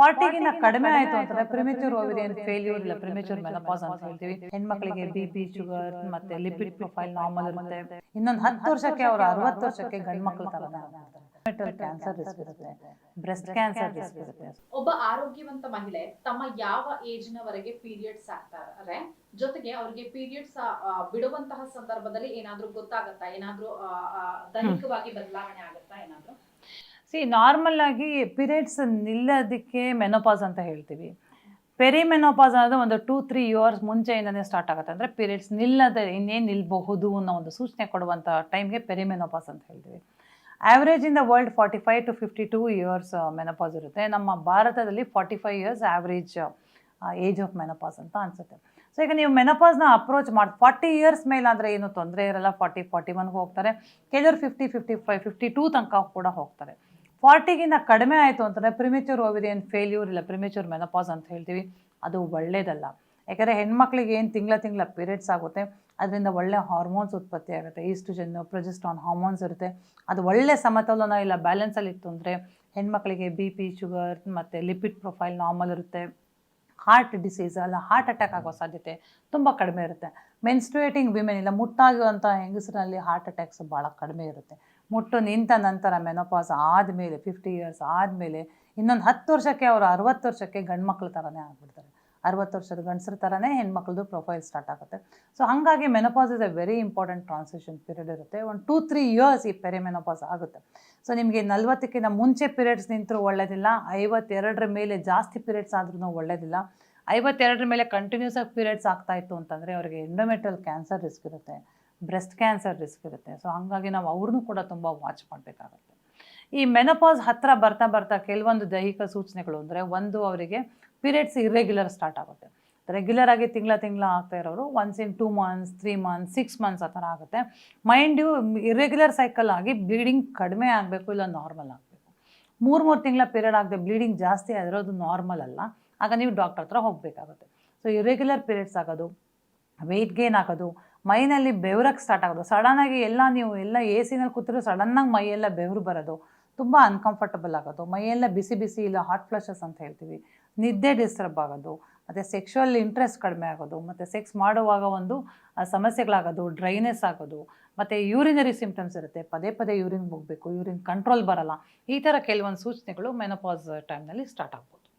ಫಾರ್ಟಿಗಿಂತ ಕಡಿಮೆ ಆಯ್ತು ಅಂತಂದ್ರೆ ಪ್ರಿಮೆಚೂರ್ ಓವಿರಿಯನ್ ಫೇಲ್ಯೂರ್ ಇಲ್ಲ ಪ್ರಿಮೆಚೂರ್ ಮೆನಪಾಸ್ ಅಂತ ಹೇಳ್ತೀವಿ. ಹೆಣ್ಮಕ್ಳಿಗೆ ಬಿ ಪಿ ಶುಗರ್ ಮತ್ತೆ ಲಿಪಿಡ್ ಪ್ರೊಫೈಲ್ ನಾರ್ಮಲ್ ಇರುತ್ತೆ. ಇನ್ನೊಂದು ಹತ್ತು ವರ್ಷಕ್ಕೆ ಅವರು ಅರವತ್ತು ವರ್ಷಕ್ಕೆ ಗಂಡು ಮಕ್ಳು ತರನೇ ಕ್ಯಾನ್ಸರ್ ರಿಸ್ಕ್ ಇರುತ್ತೆ. ಬ್ರೆಸ್ಟ್ ಕ್ಯಾನ್ಸರ್ ರಿಸ್ಕ್ ಇರುತ್ತೆ. ಒಬ್ಬ ಆರೋಗ್ಯವಂತ ಮಹಿಳೆ ತಮ್ಮ ಯಾವ ಏಜ್ ನವರೆಗೆ ಪೀರಿಯಡ್ಸ್ ಆಗ್ತಾರೆ ಜೊತೆಗೆ ಅವ್ರಿಗೆ ಪೀರಿಯಡ್ಸ್ ಬಿಡುವಂತಹ ಸಂದರ್ಭದಲ್ಲಿ ಏನಾದ್ರೂ ಗೊತ್ತಾಗತ್ತಾ? ಏನಾದ್ರೂ ದೈಹಿಕವಾಗಿ ಬದಲಾವಣೆ ಆಗತ್ತಾ? ಏನಾದ್ರೂ? ಸಿ ನಾರ್ಮಲ್ ಆಗಿ ಪೀರಿಯಡ್ಸ್ ನಿಲ್ಲೋದಕ್ಕೆ ಮೆನೋಪಾಸ್ ಅಂತ ಹೇಳ್ತೀವಿ. ಪೆರಿಮೆನೋಪಾಸ್ ಅನ್ನೋದು ಒಂದು ಟೂ ತ್ರೀ ಇಯರ್ಸ್ ಮುಂಚೆಯಿಂದನೇ ಸ್ಟಾರ್ಟ್ ಆಗುತ್ತೆ. ಅಂದರೆ ಪೀರಿಯಡ್ಸ್ ನಿಲ್ಲದೆ ಇನ್ನೇನು ನಿಲ್ಲಬಹುದು ಅನ್ನೋ ಒಂದು ಸೂಚನೆ ಕೊಡುವಂಥ ಟೈಮ್ಗೆ ಪೆರಿಮೆನೋಪಾಸ್ ಅಂತ ಹೇಳ್ತೀವಿ. Average in the world forty five to fifty two years menopause ಇರುತ್ತೆ. ನಮ್ಮ ಭಾರತದಲ್ಲಿ forty five years average age of menopause ಅಂತ ಅನಿಸುತ್ತೆ. ಸೊ ಈಗ ನೀವು ಮೆನೋಪಾಸ್ನ ಅಪ್ರೋಚ್ ಮಾಡಿ ಫಾರ್ಟಿ ಇಯರ್ಸ್ ಮೇಲೆ ಅಂದರೆ ಏನು ತೊಂದರೆ ಇರಲ್ಲ. ಫಾರ್ಟಿ ಫಾರ್ಟಿ ಒನ್ಗೆ ಹೋಗ್ತಾರೆ. ಕೆಲವರು fifty fifty five fifty two ತನಕ ಕೂಡ ಹೋಗ್ತಾರೆ. ಫಾರ್ಟಿಗಿಂತ ಕಡಿಮೆ ಆಯಿತು ಅಂತಂದರೆ ಪ್ರಿಮೆಚೂರ್ ಓವಿರಿಯನ್ ಫೇಲ್ಯೂರ್ ಇಲ್ಲ ಪ್ರಿಮೆಚೂರ್ ಮೆನಪಾಸ್ ಅಂತ ಹೇಳ್ತೀವಿ. ಅದು ಒಳ್ಳೆಯದಲ್ಲ ಯಾಕಂದರೆ ಹೆಣ್ಮಕ್ಳಿಗೆ ಏನು ತಿಂಗಳ ತಿಂಗಳ ಪೀರಿಯಡ್ಸ್ ಆಗುತ್ತೆ, ಅದರಿಂದ ಒಳ್ಳೆ ಹಾರ್ಮೋನ್ಸ್ ಉತ್ಪತ್ತಿ ಆಗುತ್ತೆ. ಈಸ್ಟ್ರೋಜನ್ ಪ್ರೊಜೆಸ್ಟ್ರಾನ್ ಹಾರ್ಮೋನ್ಸ್ ಇರುತ್ತೆ. ಅದು ಒಳ್ಳೆ ಸಮತೋಲನ ಇಲ್ಲ ಬ್ಯಾಲೆನ್ಸಲ್ಲಿ ಇತ್ತು ಅಂದರೆ ಹೆಣ್ಮಕ್ಳಿಗೆ ಬಿ ಪಿ ಶುಗರ್ ಮತ್ತು ಲಿಪಿಡ್ ಪ್ರೊಫೈಲ್ ನಾರ್ಮಲ್ ಇರುತ್ತೆ. ಹಾರ್ಟ್ ಡಿಸೀಸ್ ಅಲ್ಲ ಹಾರ್ಟ್ ಅಟ್ಯಾಕ್ ಆಗೋ ಸಾಧ್ಯತೆ ತುಂಬ ಕಡಿಮೆ ಇರುತ್ತೆ. ಮೆನ್ಸ್ಟ್ರೇಟಿಂಗ್ ವಿಮೆನ್ ಇಲ್ಲ ಮುಟ್ಟಾಗುವಂಥ ಹೆಂಗಸರಲ್ಲಿ ಹಾರ್ಟ್ ಅಟ್ಯಾಕ್ಸ್ ಭಾಳ ಕಡಿಮೆ ಇರುತ್ತೆ. ಮುಟ್ಟು ನಿಂತ ನಂತರ ಮೆನೋಪಾಸ್ ಆದಮೇಲೆ ಫಿಫ್ಟಿ ಇಯರ್ಸ್ ಆದಮೇಲೆ ಇನ್ನೊಂದು ಹತ್ತು ವರ್ಷಕ್ಕೆ ಅವರು ಅರವತ್ತು ವರ್ಷಕ್ಕೆ ಗಂಡು ಮಕ್ಳ ಥರನೇ ಆಗ್ಬಿಡ್ತಾರೆ. ಅರವತ್ತು ವರ್ಷದ ಗಂಡಸ್ರ ಥರನೇ ಹೆಣ್ಮಕ್ಳದ್ದು ಪ್ರೊಫೈಲ್ ಸ್ಟಾರ್ಟ್ ಆಗುತ್ತೆ. ಸೊ ಹಾಗಾಗಿ menopause is a very important transition period ಇರುತ್ತೆ. ಒಂದು ಟೂ ತ್ರೀ ಇಯರ್ಸ್ ಈ ಪೆರಿಮೆನೋಪಾಸ್ ಆಗುತ್ತೆ. ಸೊ ನಿಮಗೆ ನಲ್ವತ್ತಕ್ಕಿಂತ ಮುಂಚೆ ಪೀರಿಯಡ್ಸ್ ನಿಂತರೂ ಒಳ್ಳೆಯದಿಲ್ಲ ಐವತ್ತೆರಡರ ಮೇಲೆ ಜಾಸ್ತಿ ಪೀರಿಯಡ್ಸ್ ಆದ್ರೂ ಒಳ್ಳೆಯದಿಲ್ಲ ಐವತ್ತೆರಡರ ಮೇಲೆ ಕಂಟಿನ್ಯೂಸ್ ಆಗಿ ಪೀರಿಯಡ್ಸ್ ಆಗ್ತಾ ಇತ್ತು ಅಂತಂದರೆ ಅವರಿಗೆ ಎಂಡೋಮೆಟ್ರಲ್ ಕ್ಯಾನ್ಸರ್ ರಿಸ್ಕ್ ಇರುತ್ತೆ. ಬ್ರೆಸ್ಟ್ ಕ್ಯಾನ್ಸರ್ ರಿಸ್ಕ್ ಇರುತ್ತೆ. ಸೊ ಹಾಗಾಗಿ ನಾವು ಅವ್ರನ್ನೂ ಕೂಡ ತುಂಬ ವಾಚ್ ಮಾಡಬೇಕಾಗುತ್ತೆ. ಈ ಮೆನಪಾಸ್ ಹತ್ರ ಬರ್ತಾ ಬರ್ತಾ ಕೆಲವೊಂದು ದೈಹಿಕ ಸೂಚನೆಗಳು ಅಂದರೆ ಒಂದು ಅವರಿಗೆ ಪೀರಿಯಡ್ಸ್ ಇರ್ರೆಗ್ಯುಲರ್ ಸ್ಟಾರ್ಟ್ ಆಗುತ್ತೆ. ರೆಗ್ಯುಲರ್ ಆಗಿ ತಿಂಗಳ ತಿಂಗಳ ಆಗ್ತಾ ಇರೋರು once in two months three months six months ಆ ಥರ ಆಗುತ್ತೆ. ಮೈಂಡ್ ಇರ್ರೆಗ್ಯುಲರ್ ಸೈಕಲ್ ಆಗಿ ಬ್ಲೀಡಿಂಗ್ ಕಡಿಮೆ ಆಗಬೇಕು ಇಲ್ಲ ನಾರ್ಮಲ್ ಆಗಬೇಕು. ಮೂರು ಮೂರು ತಿಂಗಳ ಪೀರಿಯಡ್ ಆಗದೆ ಬ್ಲೀಡಿಂಗ್ ಜಾಸ್ತಿ ಆಗಿರೋದು ನಾರ್ಮಲ್ ಅಲ್ಲ. ಆಗ ನೀವು ಡಾಕ್ಟರ್ ಹತ್ರ ಹೋಗಬೇಕಾಗುತ್ತೆ. ಸೊ ಇರೆಗ್ಯುಲರ್ ಪೀರಿಯಡ್ಸ್ ಆಗೋದು ವೆಯ್ಟ್ ಗೇನ್ ಆಗೋದು, ಮೈನಲ್ಲಿ ಬೆವರಕ್ಕೆ ಸ್ಟಾರ್ಟ್ ಆಗೋದು. ಸಡನ್ನಾಗಿ ಎಲ್ಲ ನೀವು ಎಲ್ಲ ಎ ಸಿನಲ್ಲಿ ಕೂತಿರೋ ಸಡನ್ನಾಗಿ ಮೈಯೆಲ್ಲ ಬೆವರು ಬರೋದು. ತುಂಬ ಅನ್ಕಂಫರ್ಟಬಲ್ ಆಗೋದು. ಮೈಯೆಲ್ಲ ಬಿಸಿ ಬಿಸಿ ಇಲ್ಲ ಹಾಟ್ ಫ್ಲಶಸ್ ಅಂತ ಹೇಳ್ತೀವಿ. ನಿದ್ದೆ ಡಿಸ್ಟರ್ಬ್ ಆಗೋದು. ಮತ್ತು ಸೆಕ್ಷುವಲ್ ಇಂಟ್ರೆಸ್ಟ್ ಕಡಿಮೆ ಆಗೋದು. ಮತ್ತು ಸೆಕ್ಸ್ ಮಾಡುವಾಗ ಒಂದು ಸಮಸ್ಯೆಗಳಾಗೋದು ಡ್ರೈನೆಸ್ ಆಗೋದು. ಮತ್ತು ಯೂರಿನರಿ ಸಿಂಪ್ಟಮ್ಸ್ ಇರುತ್ತೆ. ಪದೇ ಪದೇ ಯೂರಿನ್ ಹೋಗಬೇಕು ಯೂರಿನ್ ಕಂಟ್ರೋಲ್ ಬರಲ್ಲ. ಈ ಥರ ಕೆಲವೊಂದು ಸೂಚನೆಗಳು ಮೆನೋಪಾಸ್ ಟೈಮ್ನಲ್ಲಿ ಸ್ಟಾರ್ಟ್ ಆಗ್ಬೋದು.